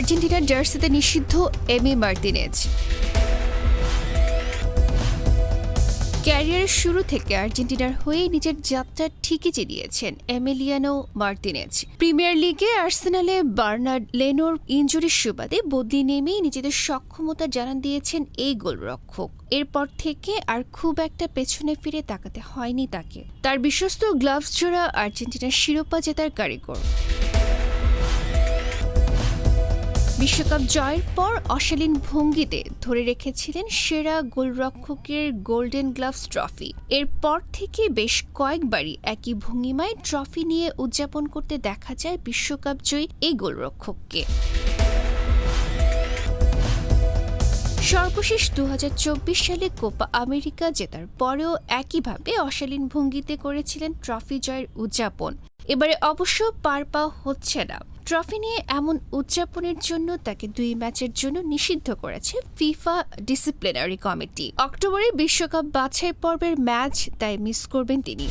আর্জেন্টিনার জার্সিতে নিষিদ্ধ এমি মার্টিনেজ ক্যারিয়ারের শুরু থেকে আর্জেন্টিনার হয়ে নিজের যাত্রা ঠিকই চিনিয়েছেন এমিলিয়ানো মার্টিনেজ প্রিমিয়ার লিগে আর্সেনালে বার্নার্ড লেনোর ইঞ্জুরির সুবাদে বদলি নেমেই নিজেদের সক্ষমতা জানান দিয়েছেন এই গোলরক্ষক। এরপর থেকে আর খুব একটা পেছনে ফিরে তাকাতে হয়নি তাকে। তার বিশ্বস্ত গ্লাভস জোড়া আর্জেন্টিনার শিরোপা জেতার কারিগর। বিশ্বকাপ জয়ের পর অশালীন ভঙ্গিতে ধরে রেখেছিলেন সেরা গোলরক্ষকের গোল্ডেন গ্লাভস ট্রফি। এরপর থেকে বেশ কয়েকবারই একই ভঙ্গিমায় ট্রফি নিয়ে উদযাপন করতে দেখা যায় বিশ্বকাপ জয়ী এই গোলরক্ষককে। সর্বশেষ দু হাজার চব্বিশ সালে কোপা আমেরিকা জেতার পরেও একইভাবে অশালীন ভঙ্গিতে করেছিলেন ট্রফি জয়ের উদযাপন। এবারে অবশ্য পার পাওয়া হচ্ছে না। ট্রফি নিয়ে এমন উদযাপনের জন্য তাকে দুই ম্যাচের জন্য নিষিদ্ধ করেছে ফিফা ডিসিপ্লিনারি কমিটি। অক্টোবরে বিশ্বকাপ বাছাই পর্বের ম্যাচ তাই মিস করবেন তিনি।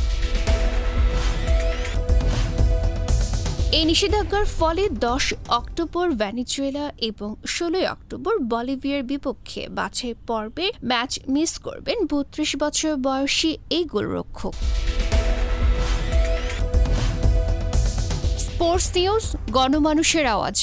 এই নিষেধাজ্ঞার ফলে দশ অক্টোবর ভ্যানিজুয়েলা এবং ষোলোই অক্টোবর বলিভিয়ার বিপক্ষে বাছাই পর্বে ম্যাচ মিস করবেন বত্রিশ বছর বয়সী এই গোলরক্ষক। স্পোর্টস নিউজ গণমানুষের আওয়াজ